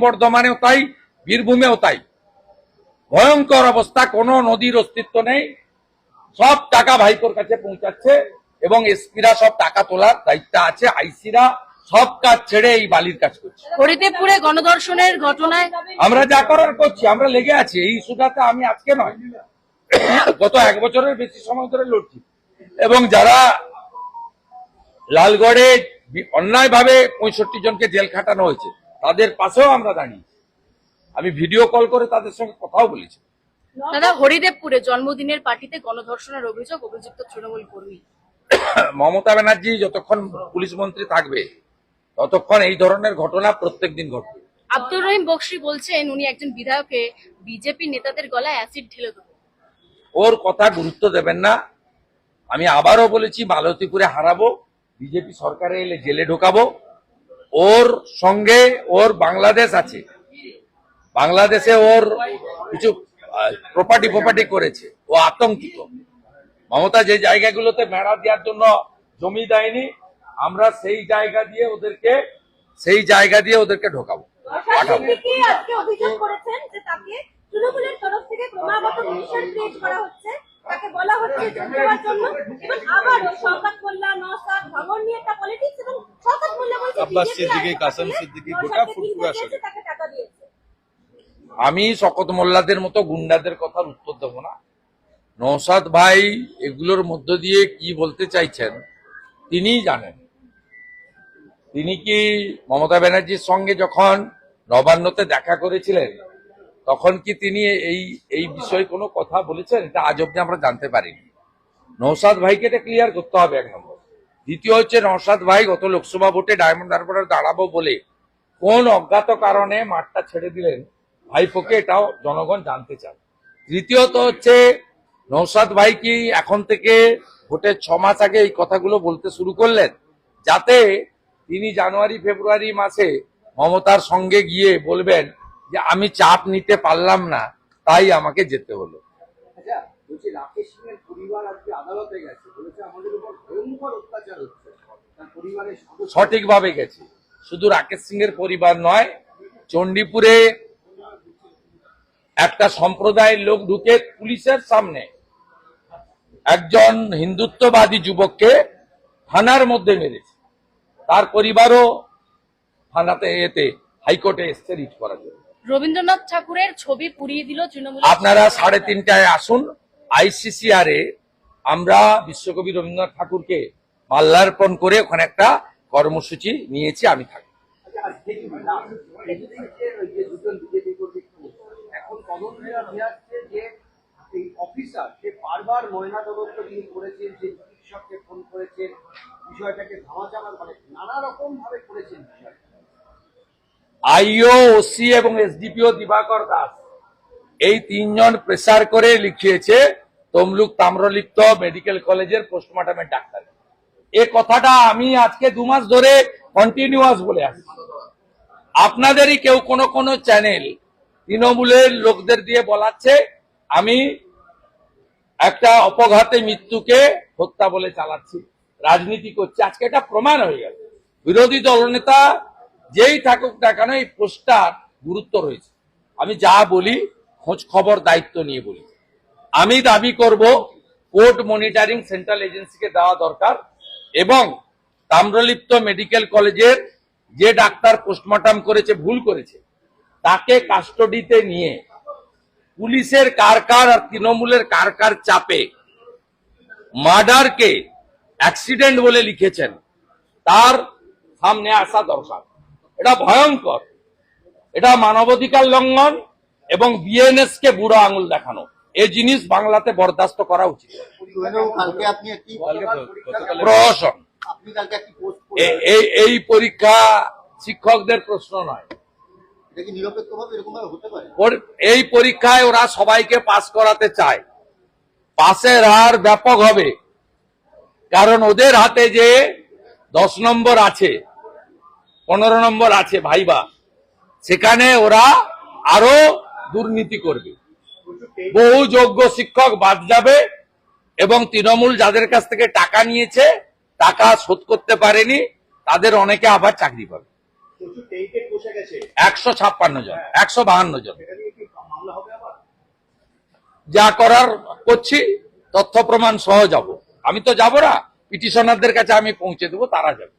বর্ধমানেও তাই বীরভূমেও তাই। ভয়ঙ্কর অবস্থা কোনো নদীর অস্তিত্ব নেই। সব টাকা ভাইপোর কাছে পৌঁছাচ্ছে এবং এসপিরা সব টাকা তোলার দায়িত্ব আছে আইসিরা সব কাজ ছেড়ে এই বালির কাজ করছে। হরিদেবপুরে গণধর্ষণের ঘটনায় আমরা যা করার করছি আমরা লেগে আছি এই ইস্যুটাতে আমি আজকে নয়। গত এক বছরের বেশি সময় ধরে লড়ছি। এবং যারা লালগড়ে অন্যায় ভাবে পঁয়ষট্টি জনকে জেল খাটানো হয়েছে তাদের পাশেও আমরা দাঁড়িয়েছি আমি ভিডিও কল করে তাদের সঙ্গে কথাও বলেছি। দাদা হরিদেবপুরে জন্মদিনের পার্টিতে গণধর্ষণের অভিযোগ অভিযুক্ত তৃণমূল কর্মী। মমতা ব্যানার্জি যতক্ষণ পুলিশ মন্ত্রী থাকবে ততক্ষণ এই ধরনের ঘটনা প্রত্যেক দিন ঘটবে। আব্দুর রহিম বক্সি বলছেন উনি একজন বিধায়ককে বিজেপি নেতাদের গলায় অ্যাসিড ঢেলে দেবো। ওর কথা গুরুত্ব দেবেন না। আমি আবারও বলেছি মালতীপুরে হারাবো বিজেপি সরকারে এলে জেলে ঢোকাবো। ওর সঙ্গে ওর বাংলাদেশ আছে। বাংলাদেশে ওর কিছু প্রপার্টি প্রপার্টি করেছে। ও আতঙ্কিত। মমতা যে জায়গাগুলোতে মেড়া দেওয়ার জন্য জমি দেয়নি, আমরা সেই জায়গা দিয়ে ওদেরকে, সেই জায়গা দিয়ে ওদেরকে ঢোকাবো তাকে বলছে আব্বাস সিদ্দিকী, কাসেম সিদ্দিকী, গোটা টাকা দিয়েছে। আমি শকত মোল্লাদের মতো গুন্ডাদের কথার উত্তর দেব না। নৌসাদ ভাই এগুলোর মধ্য দিয়ে কি বলতে চাইছেন তিনিই জানেন। তিনি কি মমতা ব্যানার্জির সঙ্গে যখন নবান্নতে দেখা করেছিলেন তখন কি তিনি এই এই বিষয়ে কোনো কথা বলেছেন? এটা আজ অব্দি আমরা জানতে পারিনি। নৌসাদ ভাইকে এটা ক্লিয়ার করতে হবে এক নম্বর। দ্বিতীয় হচ্ছে নৌসাদ ভাই, গত লোকসভা ভোটে ডায়মন্ড হারবারে দাঁড়াবো বলে কোন অজ্ঞাত কারণে মাঠটা ছেড়ে দিলেন ভাইপোকে এটাও জনগণ জানতে চান তৃতীয়ত হচ্ছে নৌসাদ ভাই কি এখন থেকে ভোটের ছ মাস আগে এই কথাগুলো বলতে শুরু করলেন? যাতে তিনি জানুয়ারি, ফেব্রুয়ারি মাসে মমতার সঙ্গে গিয়ে বলবেন যে, আমি চাপ নিতে পারলাম না, তাই আমাকে যেতে হলো। বলছি রাকেশ সিং এর পরিবার আজকে আদালতে গেছে বলেছে আমাদের উপর ভয়ঙ্কর অত্যাচার হচ্ছে। তার পরিবারের সদস্য সঠিকভাবে গেছে। শুধু রাকেশ সিং এর পরিবার নয় চণ্ডীপুরে একটা সম্প্রদায়ের লোক ঢুকে পুলিশের সামনে একজন হিন্দুত্ববাদী যুবককে থানার মধ্যে মেরেছে। তার পরিবারও থানাতে এতে হাইকোর্টে এসছে রিট করার জন্য। রবীন্দ্রনাথ ঠাকুরের ছবি পুড়িয়ে দিল তৃণমূল আপনারা সাড়ে তিনটায় আসুন। আইসিসিআর এ আমরা বিশ্বকবি রবীন্দ্রনাথ ঠাকুরকে মাল্যার্পণ করে ওখানে একটা কর্মসূচি নিয়েছি আমি থাকি। আচ্ছা অফিসার সে বারবার করেছেন যে চিকিৎসককে ফোন করেছেন বিষয়টাকে ধামাচাপা মানে নানা রকম ভাবে করেছেন বিষয়টা। আইও ওসি এবং এসডিপিও দিবাকর দাস এই তিনজন প্রেসার করে লিখিয়েছে তমলুক তাম্রলিপ্ত মেডিকেল কলেজের পোস্টমর্টমের ডাক্তার। এ কথাটা আমি আজকে দু মাস ধরে কন্টিনিউয়াস বলে আসছি। আপনাদেরই কেউ কোনো কোনো চ্যানেল তৃণমূলের লোকদের দিয়ে বলাচ্ছে, আমি একটা অপঘাতে মৃত্যুকে হত্যা বলে চালাচ্ছি, রাজনীতি করছি। আজকে এটা প্রমাণ হয়ে গেল। বিরোধী দলনেতা যেই থাকুক না কেন এই পোস্টার গুরুত্ব রয়েছে। আমি যা বলি খোঁজ খবর দায়িত্ব নিয়ে বলি। আমি দাবি করব, কোর্ট মনিটরিং সেন্ট্রাল এজেন্সিকে দেওয়া দরকার এবং তাম্রলিপ্ত মেডিকেল কলেজের যে ডাক্তার পোস্টমর্টম করেছে, ভুল করেছে, তাকে কাস্টডিতে নিয়ে পুলিশের কার কার আর তৃণমূলের কার কার চাপে মার্ডারকে অ্যাক্সিডেন্ট বলে লিখেছেন, তার সামনে আসা দরকার। এটা ভয়ঙ্কর। এটা মানবাধিকার লঙ্ঘন এবং বিএনএস কে বুড়ো আঙুল দেখানো। এই জিনিস বাংলাতে বরদাস্ত করা উচিত। কালকে প্রহসন। আপনি কালকে একটি পোস্ট এ- এই এই পরীক্ষা শিক্ষকদের প্রশ্ন নয়। এই পরীক্ষায় ওরা সবাইকে পাস করাতে চায়। পাশের হার ব্যাপক হবে। কারণ ওদের হাতে যে দশ নম্বর আছে পনেরো নম্বর আছে ভাইবা সেখানে ওরা আরও দুর্নীতি করবে। বহু যোগ্য শিক্ষক বাদ যাবে এবং তৃণমূল যাদের কাছ থেকে টাকা নিয়েছে, টাকা শোধ করতে পারেনি, তাদের অনেকে আবার চাকরি পাবে। একশো ছাপ্পান্ন জন, একশো বাহান্ন জন। যা করার করছি, তথ্য প্রমাণ সহ যাব। আমি তো যাব না, পিটিশনারদের কাছে আমি পৌঁছে দেবো, তারা যাবে।